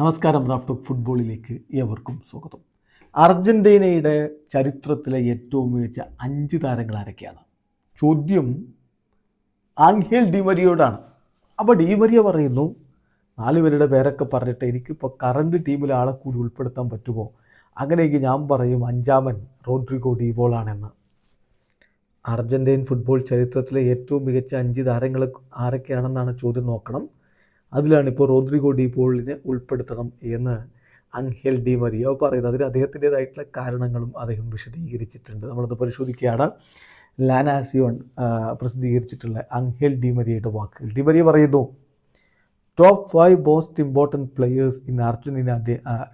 നമസ്കാരം റാഫ്റ്റോക്ക് ഫുട്ബോളിലേക്ക് ഏവർക്കും സ്വാഗതം. അർജന്റീനയുടെ ചരിത്രത്തിലെ ഏറ്റവും മികച്ച അഞ്ച് താരങ്ങൾ ആരൊക്കെയാണ്? ചോദ്യം ആംഹേൽ ഡിമരിയോടാണ്. അപ്പോൾ ഡിമരിയ പറയുന്നു നാല് പേരുടെ പേരൊക്കെ പറഞ്ഞിട്ട് എനിക്കിപ്പോൾ കറണ്ട് ടീമിൽ ആളെ കൂടി ഉൾപ്പെടുത്താൻ പറ്റുമോ? അങ്ങനെയെങ്കിൽ ഞാൻ പറയും അഞ്ചാമൻ റോഡ്രിഗോ ഡീബോളാണെന്ന് അർജന്റീൻ ഫുട്ബോൾ ചരിത്രത്തിലെ ഏറ്റവും മികച്ച അഞ്ച് താരങ്ങൾ ആരൊക്കെയാണെന്നാണ് ചോദ്യം നോക്കണം. അതിലാണ് ഇപ്പോൾ റോദ്രിഗോ ഡി പോളിനെ ഉൾപ്പെടുത്തണം എന്ന് അൻഹെൽ ഡി മരിയോ പറയുന്നത്. അതിന് അദ്ദേഹത്തിന്റെതായിട്ടുള്ള കാരണങ്ങളും അദ്ദേഹം വിശദീകരിച്ചിട്ടുണ്ട്. നമ്മളത് പരിശോധിക്കുകയാണ്. ലാനാസിയോൺ പ്രസിദ്ധീകരിച്ചിട്ടുള്ള അൻഹെൽ ഡി മരിയയുടെ വാക്കുകൾ. ഡി മരിയ പറയുന്നു top five most important players in Argentina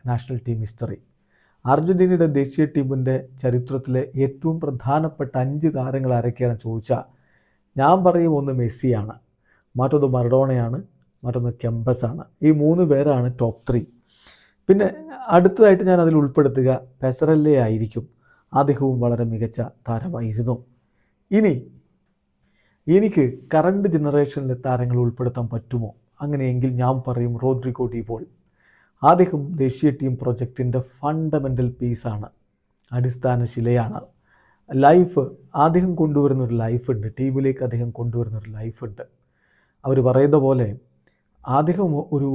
national team history അർജന്റീനയുടെ ദേശീയ ടീമിന്റെ ചരിത്രത്തിലെ ഏറ്റവും പ്രധാനപ്പെട്ട അഞ്ച് താരങ്ങൾ ആരൊക്കെയാണ് ചോദിച്ചാൽ ഞാൻ പറയും ഒന്ന് മെസ്സിയാണ് മറ്റൊന്ന് മറഡോണയാണ് മറ്റൊന്ന് ആണ് ഈ മൂന്ന് പേരാണ് ടോപ്പ് ത്രീ പിന്നെ അടുത്തതായിട്ട് ഞാൻ അതിൽ ഉൾപ്പെടുത്തുക പെസറല്ലെ ആയിരിക്കും. അദ്ദേഹവും വളരെ മികച്ച താരമായിരുന്നു. ഇനി എനിക്ക് കറണ്ട് ജനറേഷനിലെ താരങ്ങൾ ഉൾപ്പെടുത്താൻ പറ്റുമോ? അങ്ങനെയെങ്കിൽ ഞാൻ പറയും റോഡ്രിഗോ ഡിപോൾ അദ്ദേഹം ദേശീയ ടീം പ്രൊജക്റ്റിന്റെ ഫണ്ടമെന്റൽ പീസാണ് അടിസ്ഥാന ശിലയാണ്. ലൈഫ് അദ്ദേഹം കൊണ്ടുവരുന്നൊരു ലൈഫുണ്ട് ടീമിലേക്ക് അദ്ദേഹം കൊണ്ടുവരുന്നൊരു ലൈഫുണ്ട് അവർ പറയുന്ന പോലെ അദ്ദേഹം ഒരു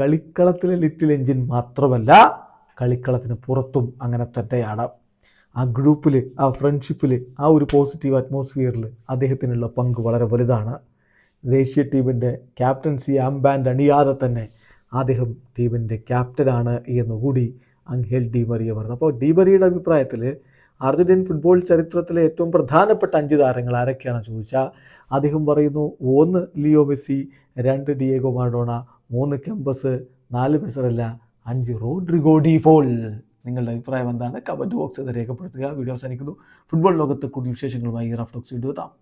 കളിക്കളത്തിലെ ലിറ്റിൽ എഞ്ചിൻ മാത്രമല്ല കളിക്കളത്തിന് പുറത്തും അങ്ങനെ തന്നെയാണ്. ആ ഗ്രൂപ്പിൽ ആ ഫ്രണ്ട്ഷിപ്പിൽ ആ ഒരു പോസിറ്റീവ് അറ്റ്മോസ്ഫിയറിൽ അദ്ദേഹത്തിനുള്ള പങ്ക് വളരെ വലുതാണ്. ദേശീയ ടീമിന്റെ ക്യാപ്റ്റൻസി ആംബാൻഡ് അണിയാതെ തന്നെ അദ്ദേഹം ടീമിന്റെ ക്യാപ്റ്റനാണ് എന്നുകൂടി അങ്ഹേൽ ഡി മറിയ പറഞ്ഞു. അപ്പോൾ ഡിമറിയുടെ അഭിപ്രായത്തിൽ അർജന്റീൻ ഫുട്ബോൾ ചരിത്രത്തിലെ ഏറ്റവും പ്രധാനപ്പെട്ട അഞ്ച് താരങ്ങൾ ആരൊക്കെയാണെന്ന് ചോദിച്ചാൽ അദ്ദേഹം പറയുന്നു ഒന്ന് ലിയോ മെസ്സി രണ്ട് ഡിയേഗോ മാഡോണ മൂന്ന് കെമ്പസ് നാല് മെസറല്ല അഞ്ച് റോഡ്രിഗോ ഡി പോൾ. നിങ്ങളുടെ അഭിപ്രായം എന്താണ്? കമന്റ് ബോക്സ് രേഖപ്പെടുത്തുക. വീഡിയോ അവസാനിക്കുന്നു. ഫുട്ബോൾ ലോകത്ത് കൂടുതൽ വിശേഷങ്ങളുമായി റഫ് ടോക്സ് എത്താം.